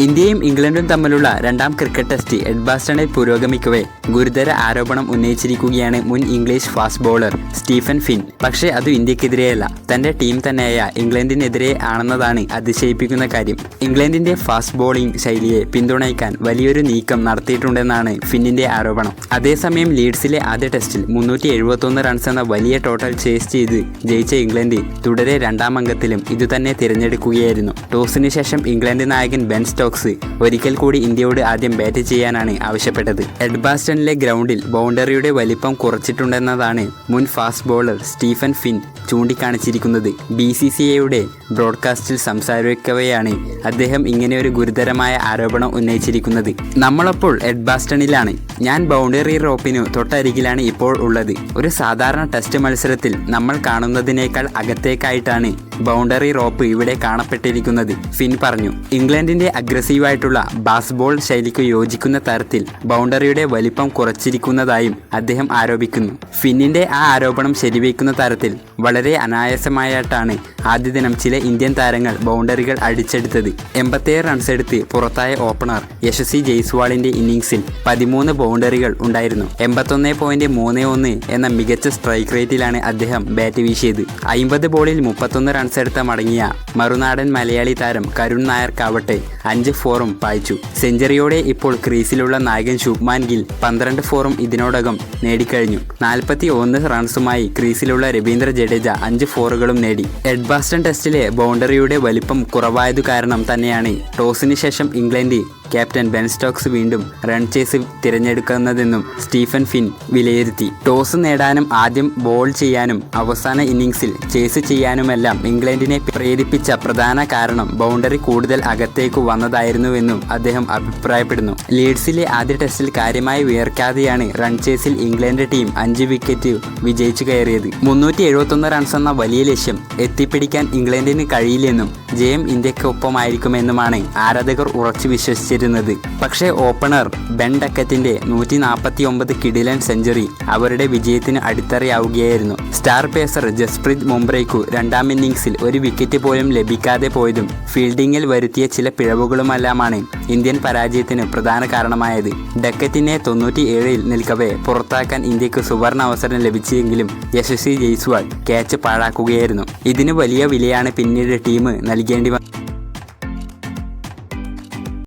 ഇന്ത്യയും ഇംഗ്ലണ്ടും തമ്മിലുള്ള രണ്ടാം ക്രിക്കറ്റ് ടെസ്റ്റ് എഡ്ബാസ്റ്റണിൽ പുരോഗമിക്കവേ ഗുരുതര ആരോപണം ഉന്നയിച്ചിരിക്കുകയാണ് മുൻ English fast bowler Stephen Finn. പക്ഷേ അത് ഇന്ത്യക്കെതിരെയല്ല. തന്റെ ടീം തന്നെയായ ഇംഗ്ലണ്ടിനെതിരെ ആണെന്നതാണ് അതിശയിപ്പിക്കുന്ന കാര്യം. ഇംഗ്ലണ്ടിന്റെ ഫാസ്റ്റ് ബോളിംഗ് ശൈലിയെ പിന്തുണയ്ക്കാൻ വലിയൊരു നീക്കം നടത്തിയിട്ടുണ്ടെന്നാണ് ഫിന്നിന്റെ ആരോപണം. അതേസമയം ലീഡ്സിലെ ആദ്യ ടെസ്റ്റിൽ മുന്നൂറ്റി എഴുപത്തൊന്ന് റൺസ് എന്ന വലിയ ടോട്ടൽ ചേസ് ചെയ്ത് ജയിച്ച ഇംഗ്ലണ്ട് തുടരെ രണ്ടാം അംഗത്തിലും ഇതുതന്നെ തിരഞ്ഞെടുക്കുകയായിരുന്നു. ടോസിന് ശേഷം ഇംഗ്ലണ്ട് നായകൻ ബെൻ സ്റ്റോക്സ് ഒരിക്കൽ കൂടി ഇന്ത്യയോട് ആദ്യം ബാറ്റ് ചെയ്യാനാണ് ആവശ്യപ്പെട്ടത്. എഡ്ബാസ്റ്റണിലെ ഗ്രൗണ്ടിൽ ബൗണ്ടറിയുടെ വലിപ്പം കുറച്ചിട്ടുണ്ടെന്നതാണ് മുൻ ഫാസ്റ്റ് ബോളർ സ്റ്റീഫൻ ഫിൻ ചൂണ്ടിക്കാണിച്ചിരിക്കുന്നത്. ബി സി സി എയുടെ ബ്രോഡ്കാസ്റ്റിൽ സംസാരിക്കവെയാണ് അദ്ദേഹം ഇങ്ങനെ ഒരു ഗുരുതരമായ ആരോപണം ഉന്നയിച്ചിരിക്കുന്നത്. നമ്മളപ്പോൾ എഡ്ബാസ്റ്റണിലാണ് ഞാൻ ബൗണ്ടറി റോപ്പിനു തൊട്ടരികിലാണ് ഇപ്പോൾ ഉള്ളത്. ഒരു സാധാരണ ടെസ്റ്റ് മത്സരത്തിൽ നമ്മൾ കാണുന്നതിനേക്കാൾ അകത്തേക്കായിട്ടാണ് ബൗണ്ടറി റോപ്പ് ഇവിടെ കാണപ്പെട്ടിരിക്കുന്നത് ഫിൻ പറഞ്ഞു. ഇംഗ്ലണ്ടിന്റെ അഗ്രസീവായിട്ടുള്ള ബാസ്ബോൾ ശൈലിക്ക് യോജിക്കുന്ന തരത്തിൽ ബൗണ്ടറിയുടെ വലിപ്പം കുറച്ചിരിക്കുന്നതായും അദ്ദേഹം ആരോപിക്കുന്നു. ഫിന്നിന്റെ ആ ആരോപണം ശരിവയ്ക്കുന്ന തരത്തിൽ വളരെ അനായാസമായിട്ടാണ് ആദ്യ ദിനം ചില ഇന്ത്യൻ താരങ്ങൾ ബൗണ്ടറികൾ അടിച്ചെടുത്തത്. എൺപത്തിയേഴ് റൺസ് എടുത്ത് പുറത്തായ ഓപ്പണർ യശസ്വി ജയ്സ്വാളിന്റെ ഇന്നിംഗ്സിൽ പതിമൂന്ന് ബൗണ്ടറികൾ ഉണ്ടായിരുന്നു. എൺപത്തൊന്ന് പോയിന്റ് മൂന്ന് ഒന്ന് എന്ന മികച്ച സ്ട്രൈക്ക് റേറ്റിലാണ് അദ്ദേഹം ബാറ്റ് വീശിയത്. അമ്പത് ബോളിൽ മുപ്പത്തൊന്ന് റൺസ് എടുത്ത മടങ്ങിയ മറുനാടൻ മലയാളി താരം കരുൺ നായർക്കാവട്ടെ അഞ്ച് ഫോറും പായിച്ചു. സെഞ്ചുറിയോടെ ഇപ്പോൾ ക്രീസിലുള്ള നായകൻ ശുഭ്മാൻ ഗിൽ പന്ത്രണ്ട് ഫോറും ഇതിനോടകം നേടിക്കഴിഞ്ഞു. നാൽപ്പത്തി ഒന്ന് റൺസുമായി ക്രീസിലുള്ള രവീന്ദ്ര ജഡേജ അഞ്ച് ഫോറുകളും നേടി. എഡ്ബാസ്റ്റൺ ടെസ്റ്റിലെ ബൗണ്ടറിയുടെ വലിപ്പം കുറവായതു കാരണം തന്നെയാണ് ടോസിന് ശേഷം ഇംഗ്ലണ്ട് ക്യാപ്റ്റൻ ബെൻ സ്റ്റോക്സ് വീണ്ടും റൺ ചേസ് തിരഞ്ഞെടുക്കുന്നതെന്നും സ്റ്റീഫൻ ഫിൻ വിലയിരുത്തി. ടോസ് നേടാനും ആദ്യം ബോൾ ചെയ്യാനും അവസാന ഇന്നിംഗ്സിൽ ചേസ് ചെയ്യാനുമെല്ലാം ഇംഗ്ലണ്ടിനെ പ്രേരിപ്പിച്ച പ്രധാന കാരണം ബൗണ്ടറി കൂടുതൽ അകത്തേക്ക് വന്നതായിരുന്നുവെന്നും അദ്ദേഹം അഭിപ്രായപ്പെടുന്നു. ലീഡ്സിലെ ആദ്യ ടെസ്റ്റിൽ കാര്യമായി ഉയർക്കാതെയാണ് റൺ ചേസിൽ ഇംഗ്ലണ്ട് ടീം അഞ്ച് വിക്കറ്റ് വിജയിച്ചു കയറിയത്. മുന്നൂറ്റി എഴുപത്തൊന്ന് റൺസ് എന്ന വലിയ ലക്ഷ്യം എത്തിപ്പിടിക്കാൻ ഇംഗ്ലണ്ടിന് കഴിയില്ലെന്നും ജയം ഇന്ത്യക്കൊപ്പമായിരിക്കുമെന്നുമാണ് ആരാധകർ ഉറച്ചു വിശ്വസിച്ചിരുന്നത് പക്ഷേ ഓപ്പണർ ബെൻ ഡക്കറ്റിന്റെ നൂറ്റി നാൽപ്പത്തി ഒമ്പത് കിഡിലൻ സെഞ്ചുറി അവരുടെ വിജയത്തിന് അടിത്തറയാവുകയായിരുന്നു. സ്റ്റാർ പേസർ ജസ്പ്രീത് മുംബ്രയ്ക്കു രണ്ടാം ഇന്നിംഗ്സിൽ ഒരു വിക്കറ്റ് പോലും ലഭിക്കാതെ പോയതും ഫീൽഡിംഗിൽ വരുത്തിയ ചില പിഴവുകളുമെല്ലാമാണ് ഇന്ത്യൻ പരാജയത്തിന് പ്രധാന കാരണമായത്. ഡക്കറ്റിനെ തൊണ്ണൂറ്റി ഏഴിൽ നിൽക്കവേ പുറത്താക്കാൻ ഇന്ത്യയ്ക്ക് സുവർണ അവസരം ലഭിച്ചെങ്കിലും യശസ്വി ജയ്സ്വാൾ ക്യാച്ച് പാഴാക്കുകയായിരുന്നു. ഇതിന് വലിയ വിലയാണ് പിന്നീട് ടീം നൽകേണ്ടി വന്നത്.